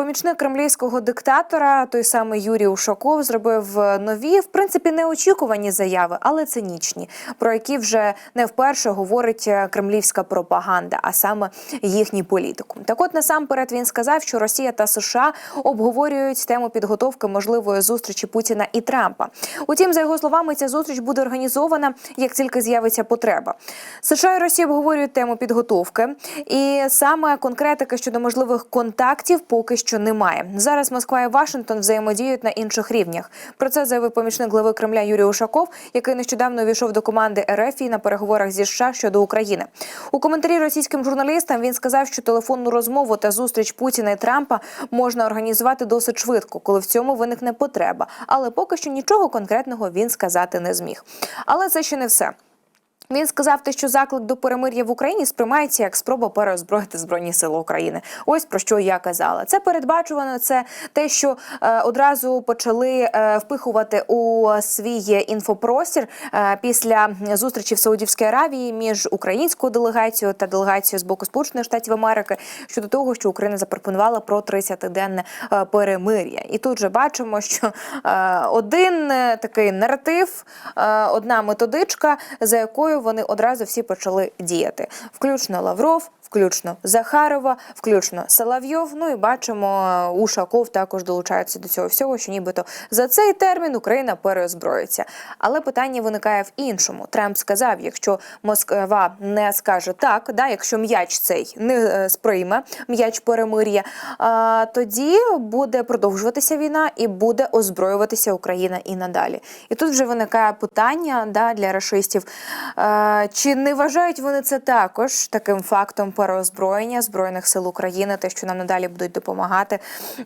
помічник кремлівського диктатора, той самий Юрій Ушаков, зробив нові, в принципі, неочікувані заяви, але цинічні, про які вже не вперше говорить е, кремлівська пропаганда, а саме їхній політику. Так, от насамперед він сказав, що Росія та США обговорюють тему підготовки можливої зустрічі Путіна і Трампа. Утім, за його словами, ця зустріч буде організована, як тільки з'явиться потреба. США і Росія обговорюють тему підготовки, і саме конкретики щодо можливих контактів поки що немає. Зараз Москва і Вашингтон взаємодіють на інших рівнях. Про це заявив помічник глави Кремля Юрій Ушаков, який нещодавно увійшов до команди РФ на переговорах зі США щодо України. У коментарі російським журналістам він сказав, що телефонну розмову та зустріч Путіна і Трампа можна організувати досить швидко, коли в цьому виникне потреба. Але поки що нічого конкретного він сказати не зміг. Але це ще не все. Він сказав, те, що заклик до перемир'я в Україні сприймається як спроба переозброїти збройні сили України. Ось про що я казала. Це передбачувано. Це те, що е, одразу почали е, впихувати у свій інфопростір е, після зустрічі в Саудівській Аравії між українською делегацією та делегацією з боку Сполучених Штатів Америки щодо того, що Україна запропонувала про 30-денне е, перемир'я. І тут же бачимо, що е, один е, такий наратив, е, одна методичка, за якою вони одразу всі почали діяти, включно Лавров. Включно Захарова, включно Соловйов. Ну і бачимо, Ушаков також долучається до цього всього, що нібито за цей термін Україна переозброїться. Але питання виникає в іншому. Трамп сказав: якщо Москва не скаже так, да, якщо м'яч цей не е, сприйме м'яч перемир'я, а, тоді буде продовжуватися війна і буде озброюватися Україна і надалі. І тут вже виникає питання да, для рашистів. Е, чи не вважають вони це також таким фактом переозброєння збройних сил України, те, що нам надалі будуть допомагати?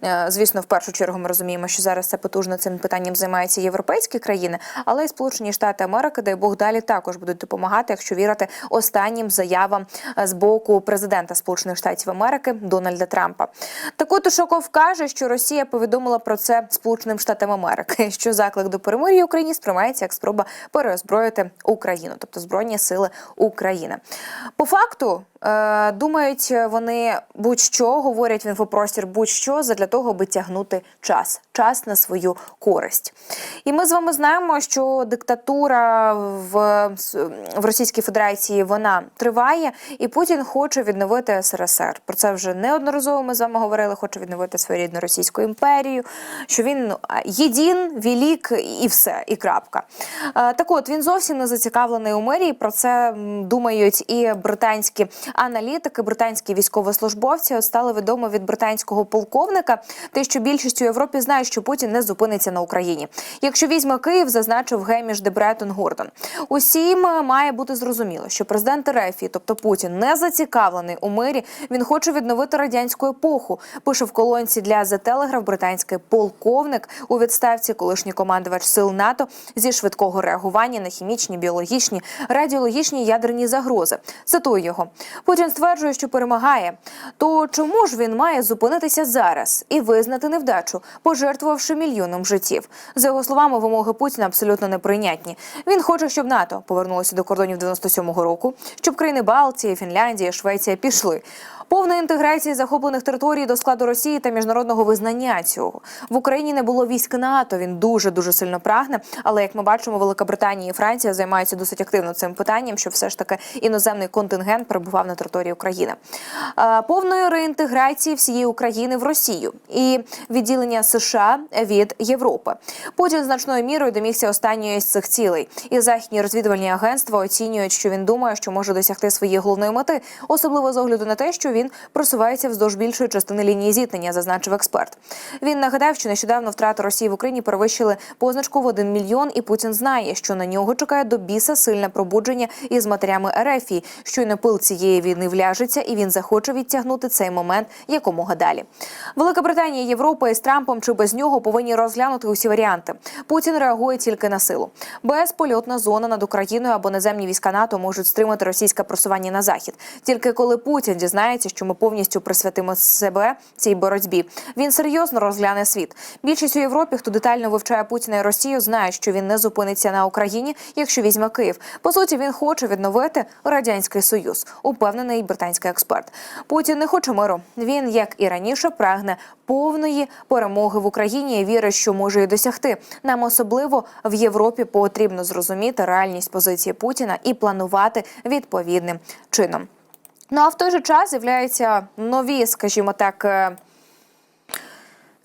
Е, Звісно, в першу чергу ми розуміємо, що зараз це потужно цим питанням займаються європейські країни, але й Сполучені Штати Америки, дай Бог далі також будуть допомагати, якщо вірити останнім заявам е, з боку президента Сполучених Штатів Америки Дональда Трампа. Так от Ушаков каже, що Росія повідомила про це Сполученим Штатам Америки, що заклик до перемир'я Україні сприймається як спроба переозброїти Україну, тобто збройні сили України. По факту. Е, Думають вони будь-що говорять в інфопростір, будь-що задля того, аби тягнути час, час на свою користь. І ми з вами знаємо, що диктатура в, в Російській Федерації вона триває, і Путін хоче відновити СРСР. Про це вже неодноразово ми з вами говорили. Хоче відновити свою рідну Російську імперію. Що він а, єдин, велик і все, і крапка. Е, Так от він зовсім не зацікавлений у мирі. Про це думають і британські аналітики, британські військовослужбовці. От стало відомо від британського полковника, те, що більшість у Європі знає, що Путін не зупиниться на Україні. Якщо візьме Київ, зазначив Геміш Дебретон Гордон. Усім е, має бути зрозуміло, що президент Рефі, тобто Путін, не зацікавлений у мирі. Він хоче відновити радянську епоху. Пише в колонці для The Telegraph британський полковник у відставці, колишній командувач сил НАТО зі швидкого реагування на хімічні, біологічні, радіологічні ядерні загрози. Цитую його. Путін стверджує, що перемагає. То чому ж він має зупинитися зараз і визнати невдачу, пожертвувавши мільйоном життів? За його словами, вимоги Путіна абсолютно неприйнятні. Він хоче, щоб НАТО повернулося до кордонів 97-го року, щоб країни Балтії, Фінляндія, Швеція пішли. Повна інтеграція захоплених територій до складу Росії та міжнародного визнання цього в Україні не було військ НАТО. Він дуже дуже сильно прагне. Але як ми бачимо, Велика Британія і Франція займаються досить активно цим питанням, щоб все ж таки іноземний контингент перебував на території України. Повної реінтеграції всієї України в Росію і відділення США від Європи. Путін значною мірою домігся останньої з цих цілей. І західні розвідувальні агентства оцінюють, що він думає, що може досягти своєї головної мети, особливо з огляду на те, що він просувається вздовж більшої частини лінії зіткнення, зазначив експерт. Він нагадав, що нещодавно втрати Росії в Україні перевищили позначку в 1 мільйон, і Путін знає, що на нього чекає до біса сильне пробудження із матерями РФ. Щойно пил цієї війни вляжеться, і він захоче відтягнути цей момент якомога далі. Велика Британія, Європа із Трампом чи без нього повинні розглянути усі варіанти. Путін реагує тільки на силу. Безпольотна зона над Україною або наземні війська НАТО можуть стримати російське просування на захід. Тільки коли Путін дізнається сподівається, що ми повністю присвятимо себе цій боротьбі. Він серйозно розгляне світ. Більшість у Європі, хто детально вивчає Путіна і Росію, знає, що він не зупиниться на Україні, якщо візьме Київ. По суті, він хоче відновити радянський союз. Упевнений британський експерт. Путін не хоче миру. Він, як і раніше, прагне повної перемоги в Україні і вірить, що може її досягти. Нам особливо в Європі потрібно зрозуміти реальність позиції Путіна і планувати відповідним чином. Ну а в той же час з'являються нові, скажімо так.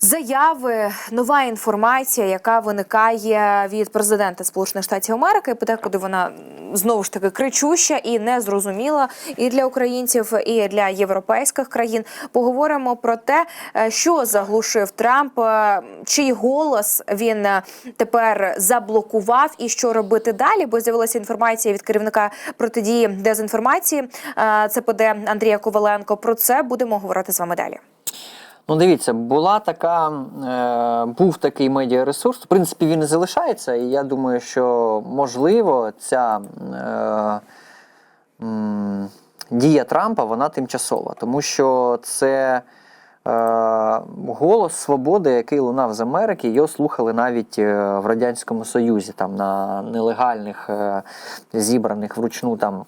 Заяви, нова інформація, яка виникає від президента Сполучених Штатів Америки, подекуди вона знову ж таки кричуща і незрозуміла і для українців, і для європейських країн. Поговоримо про те, е, що заглушив Трамп, е, чий голос він е, тепер заблокував, і що робити далі. Бо з'явилася інформація від керівника протидії дезінформації. е, ЦПД Андрія Коваленко. Про це будемо говорити з вами далі. Ну, дивіться, була така, е, був такий медіаресурс. В принципі, він і залишається, і я думаю, що можливо ця е, м, дія Трампа вона тимчасова, тому що це е, голос свободи, який лунав з Америки, його слухали навіть е, в Радянському Союзі, там на нелегальних е, зібраних вручну там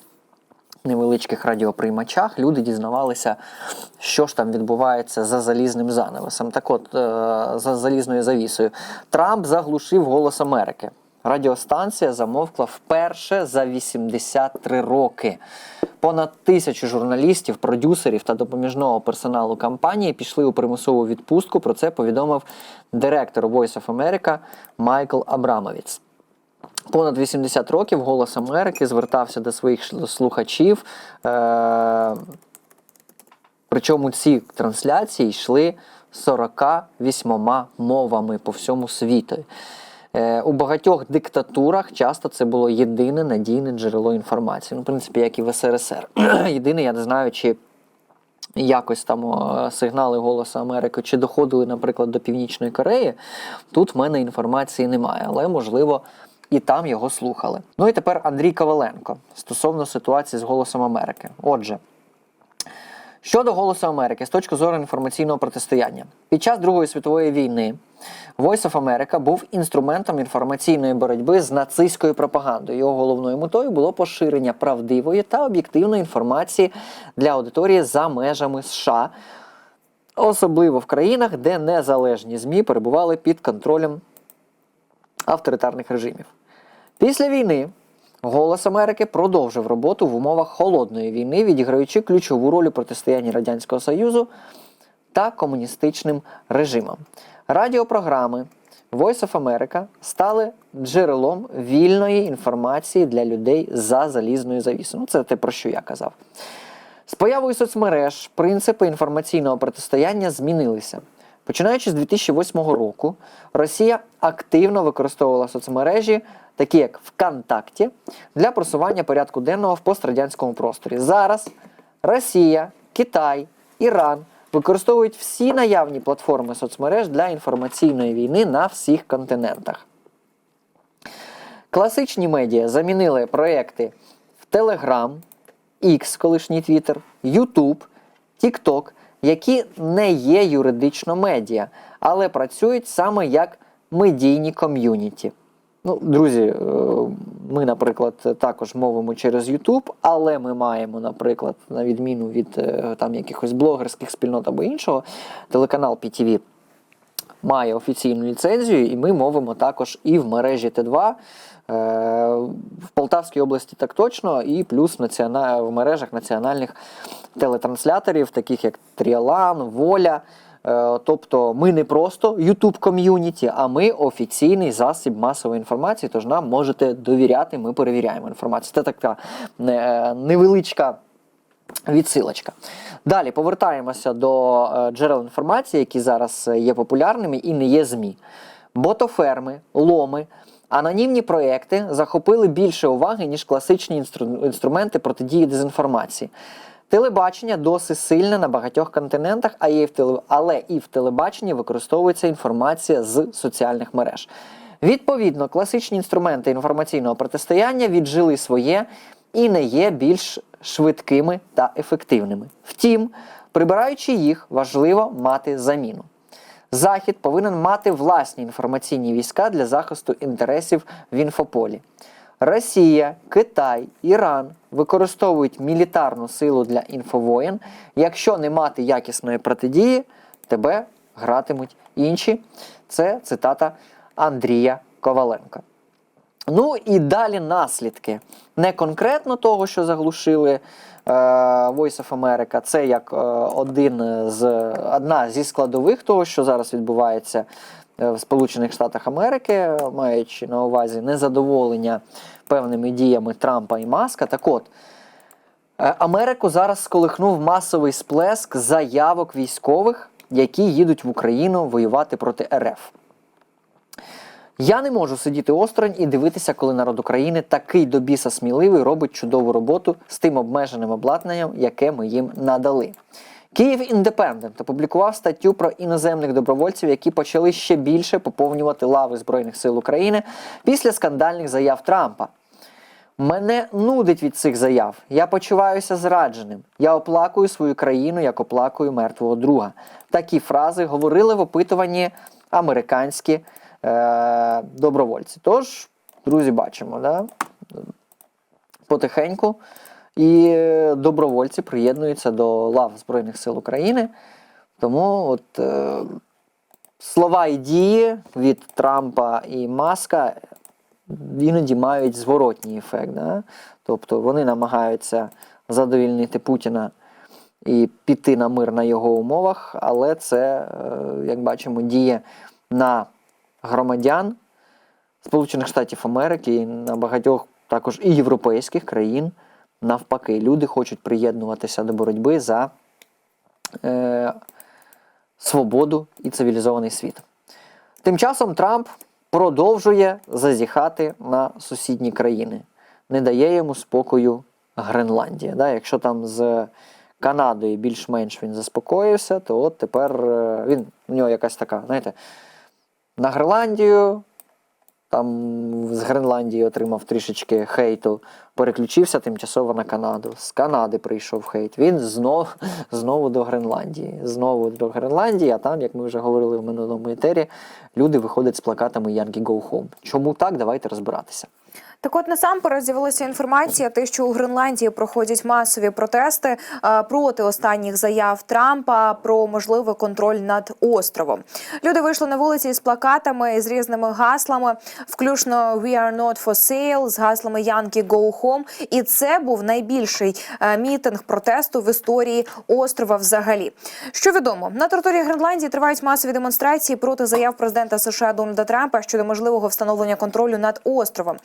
невеличких радіоприймачах люди дізнавалися, що ж там відбувається за залізним занавесом. Так от, е, за залізною завісою. Трамп заглушив голос Америки. Радіостанція замовкла вперше за 83 роки. Понад тисячу журналістів, продюсерів та допоміжного персоналу компанії пішли у примусову відпустку. Про це повідомив директор Voice of America Майкл Абрамовіц. Понад 80 років Голос Америки звертався до своїх слухачів. Е- причому ці трансляції йшли 48 мовами по всьому світу. Е, у багатьох диктатурах часто це було єдине надійне джерело інформації. Ну, в принципі, як і в СРСР. Єдине, я не знаю, чи якось там сигнали Голосу Америки чи доходили, наприклад, до Північної Кореї. Тут в мене інформації немає, але можливо. І там його слухали. Ну і тепер Андрій Коваленко стосовно ситуації з Голосом Америки. Отже, Щодо Голосу Америки з точки зору інформаційного протистояння, під час Другої світової війни Voice of America був інструментом інформаційної боротьби з нацистською пропагандою. Його головною метою було поширення правдивої та об'єктивної інформації для аудиторії за межами США, особливо в країнах, де незалежні ЗМІ перебували під контролем авторитарних режимів. Після війни Голос Америки продовжив роботу в умовах холодної війни, відіграючи ключову роль у протистоянні Радянського Союзу та комуністичним режимам. Радіопрограми Voice of America стали джерелом вільної інформації для людей за залізною завісою. Ну, це те, про що я казав. З появою соцмереж принципи інформаційного протистояння змінилися. Починаючи з 2008 року, Росія активно використовувала соцмережі, такі як ВКонтакті, для просування порядку денного в пострадянському просторі. Зараз Росія, Китай, Іран використовують всі наявні платформи соцмереж для інформаційної війни на всіх континентах. Класичні медіа замінили проекти в Telegram, X, колишній Twitter, YouTube, TikTok, які не є юридично медіа, але працюють саме як медійні ком'юніті. Ну, друзі, е, ми, наприклад, також мовимо через YouTube, але ми маємо, наприклад, на відміну від е, там якихось блогерських спільнот або іншого, телеканал PTV має офіційну ліцензію, і ми мовимо також і в мережі Т2. е, В Полтавській області так точно, і плюс в, мережах національних телетрансляторів, таких як Тріалан, Воля. Е, Тобто ми не просто YouTube ком'юніті, а ми офіційний засіб масової інформації. Тож нам можете довіряти, ми перевіряємо інформацію. Це така е, невеличка відсилочка. Далі повертаємося до е, джерел інформації, які зараз е, є популярними і не є ЗМІ. Ботоферми, ломи, анонімні проекти захопили більше уваги, ніж класичні інстру- інструменти протидії дезінформації. Телебачення досить сильне на багатьох континентах, а є в теле... але і в телебаченні використовується інформація з соціальних мереж. Відповідно, класичні інструменти інформаційного протистояння віджили своє і не є більш швидкими та ефективними. Втім, прибираючи їх, важливо мати заміну. Захід повинен мати власні інформаційні війська для захисту інтересів в інфополі. Росія, Китай, Іран використовують мілітарну силу для інфовоєн. Якщо не мати якісної протидії, тебе гратимуть інші. Це цитата Андрія Коваленка. Ну і далі наслідки. Не конкретно того, що заглушили е, Voice of America, це як е, один з, одна зі складових того, що зараз відбувається е, в Сполучених Штатах Америки, маючи на увазі незадоволення певними діями Трампа і Маска. Так от, Америку зараз сколихнув масовий сплеск заявок військових, які їдуть в Україну воювати проти РФ. Я не можу сидіти осторонь і дивитися, коли народ України такий до біса сміливий робить чудову роботу з тим обмеженим обладнанням, яке ми їм надали. Київ Індепендент опублікував статтю про іноземних добровольців, які почали ще більше поповнювати лави Збройних сил України після скандальних заяв Трампа. Мене нудить від цих заяв. Я почуваюся зрадженим. Я оплакую свою країну, як оплакую мертвого друга. Такі фрази говорили в опитуванні американські е, добровольці. Тож, друзі, бачимо, да? потихеньку. І добровольці приєднуються до лав Збройних сил України. Тому от, е, слова і дії від Трампа і Маска іноді мають зворотній ефект. Да? Тобто вони намагаються задовільнити Путіна і піти на мир на його умовах, але це, е, як бачимо, діє на громадян Сполучених Штатів Америки і на багатьох також і європейських країн. Навпаки, люди хочуть приєднуватися до боротьби за е, свободу і цивілізований світ. Тим часом Трамп продовжує зазіхати на сусідні країни, не дає йому спокою Гренландія. Да? Якщо там з Канадою більш-менш він заспокоївся, то от тепер е, він у нього якась така, знаєте, на Гренландію. Там з Гренландії отримав трішечки хейту, переключився тимчасово на Канаду. З Канади прийшов хейт. Він знов, знову до Гренландії. Знову до Гренландії, а там, як ми вже говорили в минулому етері, люди виходять з плакатами Yankee Go Home. Чому так? Давайте розбиратися. Так от насамперед з'явилася інформація, те, що у Гренландії проходять масові протести е, проти останніх заяв Трампа про можливий контроль над островом. Люди вийшли на вулиці з плакатами з різними гаслами, включно «We are not for sale», з гаслами «Yankee go home». І це був найбільший е, мітинг протесту в історії острова. Взагалі, що відомо на території Гренландії тривають масові демонстрації проти заяв президента США Дональда Трампа щодо можливого встановлення контролю над островом.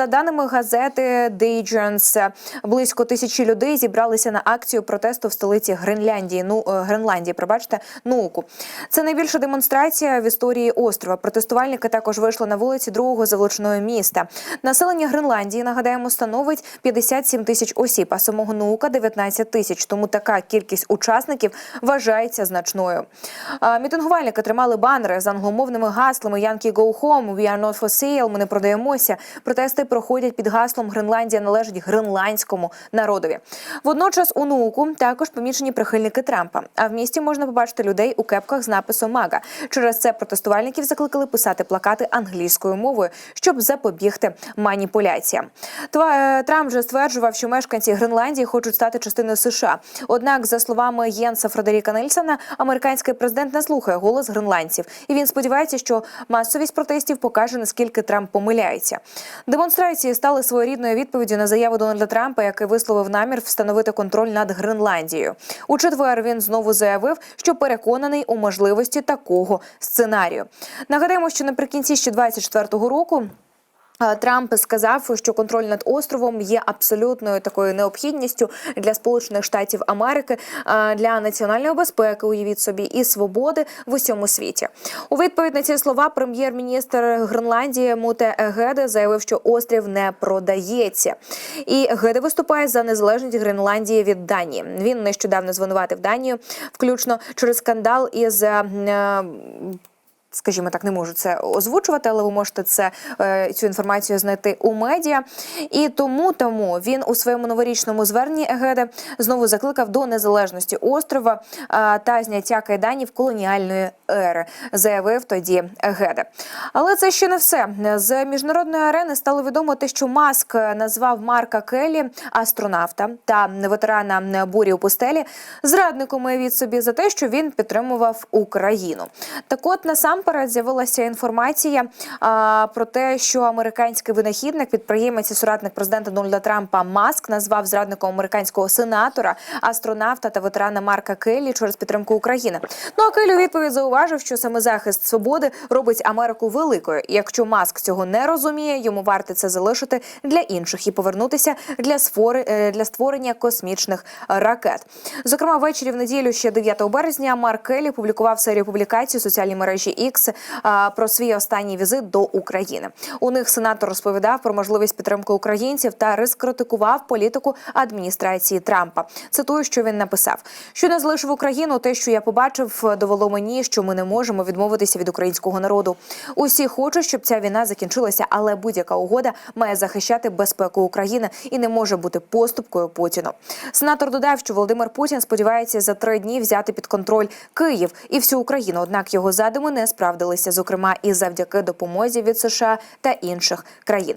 За даними газети Digence, близько тисячі людей зібралися на акцію протесту в столиці Гренляндії. Ну е, Гренландії, пробачте, нуку. Це найбільша демонстрація в історії острова. Протестувальники також вийшли на вулиці другого заволоченого міста. Населення Гренландії нагадаємо становить 57 тисяч осіб, а самого наука 19 тисяч. Тому така кількість учасників вважається значною. Мітингувальники тримали банери з англомовними гаслами «Yankee go home», «Ми не продаємося». Протести проходять під гаслом «Гренландія належить гренландському народові». Водночас у науку також помічені прихильники Трампа. А в місті можна побачити людей у кепках з написом «Мага». Через це протестувальників закликали писати плакати англійською мовою, щоб запобігти маніпуляціям. Е, Трамп вже стверджував, що мешканці Гренландії хочуть стати частиною США. Однак, за словами Єнса Фредеріка Нельсона, американський президент не слухає голос гренландців, і він сподівається, що масовість протестів покаже наскільки Трамп помиляється. Демонстрації стали своєрідною відповіддю на заяву Дональда Трампа, який висловив намір встановити контроль над Гренландією. У четвер він знову заявив, що переконаний у можливості такого сценарію. Нагадаємо, що наприкінці ще 24-го року. Е, Трамп сказав, що контроль над островом є абсолютною такою необхідністю для Сполучених Штатів Америки е, для національної безпеки, уявіть собі, і свободи в усьому світі. У відповідь на ці слова прем'єр-міністр Гренландії Муте Егеде заявив, що острів не продається. І Егеде виступає за незалежність Гренландії від Данії. Він нещодавно звинуватив Данію, включно через скандал із. Е, Скажімо так, не можу це озвучувати, але ви можете це е, цю інформацію знайти у медіа. І тому тому він у своєму новорічному зверненні Егеде знову закликав до незалежності острова та зняття кайданів колоніальної ери, заявив тоді Егеде. Але це ще не все. З міжнародної арени стало відомо те, що Маск назвав Марка Келлі, астронавта та ветерана бурі у пустелі, зрадником від собі за те, що він підтримував Україну. Так от насамперед з'явилася інформація а, про те, що американський винахідник, підприємець і соратник президента Дональда Трампа Маск назвав зрадником американського сенатора, астронавта та ветерана Марка Келлі через підтримку України. Ну а Келлі у відповідь зауважив, що саме захист свободи робить Америку великою. І якщо Маск цього не розуміє, йому варто це залишити для інших і повернутися для сфори е, для створення космічних ракет. Зокрема, ввечері в неділю, ще 9 березня, Марк Келлі публікував серію публікацій у соціальній мережі X а, про свій останній візит до України. У них сенатор розповідав про можливість підтримки українців та розкритикував політику адміністрації Трампа. Цитую, що він написав: що не залишив Україну, те, що я побачив, довело мені, що ми не можемо відмовитися від українського народу. Усі хочуть, щоб ця війна закінчилася, але будь-яка угода має захищати безпеку України і не може бути поступкою Путіну. Сенатор додав, що Володимир Путін сподівається за три дні взяти під контроль Київ і всю Україну. Однак його задуми не справдилися, зокрема і завдяки допомозі від США та інших країн.